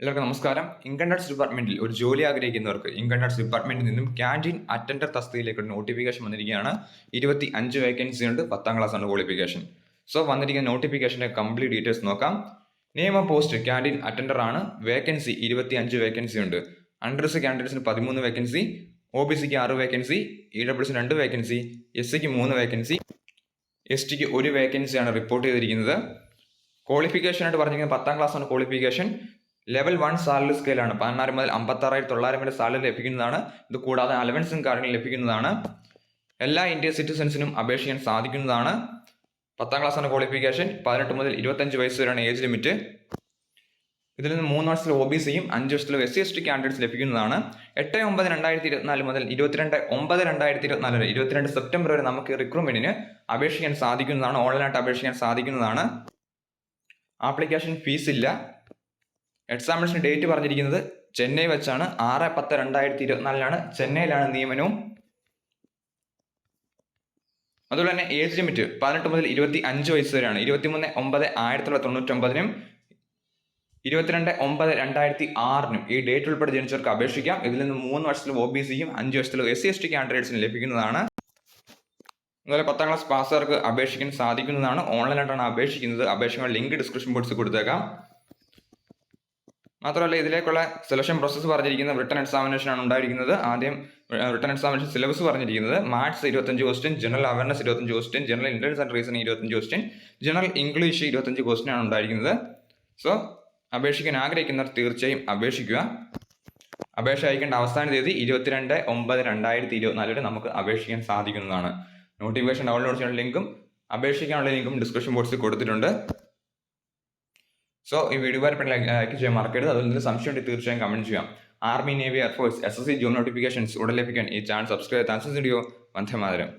എല്ലാവർക്കും നമസ്കാരം. Income tax ഡിപ്പാർട്ട്മെന്റിൽ ഒരു ജോലി ആഗ്രഹിക്കുന്നവർക്ക് ഇൻകം ടാക്സ് ഡിപ്പാർട്ട്മെന്റിൽ നിന്നും ക്യാന്റീൻ അറ്റൻഡർ തസ്തിയിലേക്ക് നോട്ടിഫിക്കേഷൻ വന്നിരിക്കുകയാണ്. ഇരുപത്തി അഞ്ച് വേക്കൻസി ഉണ്ട് പത്താം ക്ലാസ് ആണ് ക്വാളിഫിക്കേഷൻ സോ വന്നിരിക്കുന്ന നോട്ടിഫിക്കേഷന്റെ കംപ്ലീറ്റ് ഡീറ്റെയിൽസ് നോക്കാം. നിയമ പോസ്റ്റ് ക്യാന്റീൻ അറ്റൻഡർ ആണ്. വേക്കൻസി ഇരുപത്തി അഞ്ച് വേക്കൻസി ഉണ്ട് അണ്ടർസ് ക്യാൻഡിഡേറ്റ്സിന് പതിമൂന്ന് വേക്കൻസി ഒ ബി സിക്ക് ആറ് വേക്കൻസി ഇ ഡബ്ല്യൂസിന് രണ്ട് വേക്കൻസി എസ് സിക്ക് മൂന്ന് വേക്കൻസി എസ് ടിക്ക് ഒരു വേക്കൻസിയാണ് റിപ്പോർട്ട് ചെയ്തിരിക്കുന്നത്. ക്വാളിഫിക്കേഷൻ ആയിട്ട് പറഞ്ഞിരിക്കുന്നത് പത്താം ക്ലാസ് ആണ് ക്വാളിഫിക്കേഷൻ ലെവൽ വൺ സാലറി സ്കെയിലാണ്. പതിനാറ് മുതൽ അമ്പത്താറായിരത്തി തൊള്ളായിരം വരെ സാലറി ലഭിക്കുന്നതാണ്. ഇത് കൂടാതെ അലവൻസും കാര്യങ്ങളും ലഭിക്കുന്നതാണ്. എല്ലാ ഇന്ത്യൻ സിറ്റിസൺസിനും അപേക്ഷിക്കാൻ സാധിക്കുന്നതാണ്. പത്താം ക്ലാസ് ആണ് ക്വാളിഫിക്കേഷൻ പതിനെട്ട് മുതൽ ഇരുപത്തഞ്ച് വയസ്സ് വരെയാണ് ഏജ് ലിമിറ്റ് ഇതിൽ നിന്ന് മൂന്ന് വർഷത്തിൽ ഒ ബി സിയും അഞ്ച് വർഷത്തിൽ S C S T candidates ലഭിക്കുന്നതാണ്. എട്ട് ഒമ്പത് രണ്ടായിരത്തി ഇരുപത്തിനാല് മുതൽ ഇരുപത്തിരണ്ട് ഒമ്പത് രണ്ടായിരത്തി ഇരുപത്തിനാല് വരെ ഇരുപത്തിരണ്ട് സെപ്റ്റംബർ വരെ നമുക്ക് റിക്രൂട്ട്മെന്റിന് അപേക്ഷിക്കാൻ സാധിക്കുന്നതാണ്. ഓൺലൈനായിട്ട് അപേക്ഷിക്കാൻ സാധിക്കുന്നതാണ്. ആപ്ലിക്കേഷൻ ഫീസ് ഇല്ല. എക്സാമിനേഷൻ ഡേറ്റ് പറഞ്ഞിരിക്കുന്നത് ചെന്നൈ വെച്ചാണ്. ആറ് പത്ത് രണ്ടായിരത്തി ഇരുപത്തിനാലിലാണ്. ചെന്നൈയിലാണ് നിയമനവും. അതുപോലെ തന്നെ ഏജ് ലിമിറ്റ് പതിനെട്ട് മുതൽ ഇരുപത്തി അഞ്ച് വയസ്സ് വരെയാണ്. ഇരുപത്തിമൂന്ന് ഒമ്പത് ആയിരത്തി തൊള്ളായിരത്തി തൊണ്ണൂറ്റൊമ്പതിനും ഇരുപത്തിരണ്ട് ഒമ്പത് രണ്ടായിരത്തി ആറിനും ഈ ഡേറ്റ് ഉൾപ്പെടെ ജനിച്ചവർക്ക് അപേക്ഷിക്കാം. ഇതിൽ നിന്ന് മൂന്ന് വർഷത്തിൽ ഒ ബി സിയും അഞ്ച് വർഷത്തിൽ എസ് സി എസ് ടി കാൻഡിഡേറ്റ്സിന് ലഭിക്കുന്നതാണ്. അതുപോലെ പത്താം ക്ലാസ് പാസ്സുകാർക്ക് അപേക്ഷിക്കാൻ സാധിക്കുന്നതാണ്. ഓൺലൈനായിട്ടാണ് അപേക്ഷിക്കുന്നത്. അപേക്ഷകൾ ലിങ്ക് ഡിസ്ക്രിപ്ഷൻ ബോക്സിൽ കൊടുത്തേക്കാം. മാത്രമല്ല ഇതിലേക്കുള്ള സെലക്ഷൻ പ്രോസസ്സ് പറഞ്ഞിരിക്കുന്നത് റിട്ടൺ എക്സാമിനേഷൻ ആണ് ഉണ്ടായിരിക്കുന്നത്. ആദ്യം റിട്ടൺ എക്സാമിനേഷൻ സിലബസ് പറഞ്ഞിരിക്കുന്നത്. മാത്സ് ഇരുപത്തഞ്ച് ക്വസ്റ്റ്യൻ ജനറൽ അവയർനെസ് ഇരുപത്തഞ്ച് question general intelligence and reason ഇരുപത്തഞ്ച് ക്വസ്റ്റ്യൻ ജനറൽ ഇംഗ്ലീഷ് ഇരുപത്തഞ്ച് ക്വസ്റ്റ്യൻ ആണ് ഉണ്ടായിരിക്കുന്നത്. സോ അപേക്ഷിക്കാൻ ആഗ്രഹിക്കുന്നവർ തീർച്ചയായും അപേക്ഷിക്കുക. അപേക്ഷ അയക്കേണ്ട അവസാന തീയതി ഇരുപത്തിരണ്ട് ഒമ്പത് രണ്ടായിരത്തി ഇരുപത്തിനാല് വരെ നമുക്ക് അപേക്ഷിക്കാൻ സാധിക്കുന്നതാണ്. നോട്ടിഫിക്കേഷൻ ഡൗൺലോഡ് ചെയ്യാനുള്ള ലിങ്കും അപേക്ഷിക്കാനുള്ള ലിങ്കും ഡിസ്ക്രിപ്ഷൻ ബോക്സിൽ കൊടുത്തിട്ടുണ്ട്. സോ ഈ വീഡിയോ പറ്റി ലൈക്ക് ചെയ്യാൻ മറക്കരുത്. നിന്ന് സംശയം ഉണ്ടെങ്കിൽ തീർച്ചയായും കമന്റ് ചെയ്യാം. Army navy air force S S C job notifications ഉടൻ ലഭിക്കാൻ ഈ channel subscribe thanks video Vande Mataram.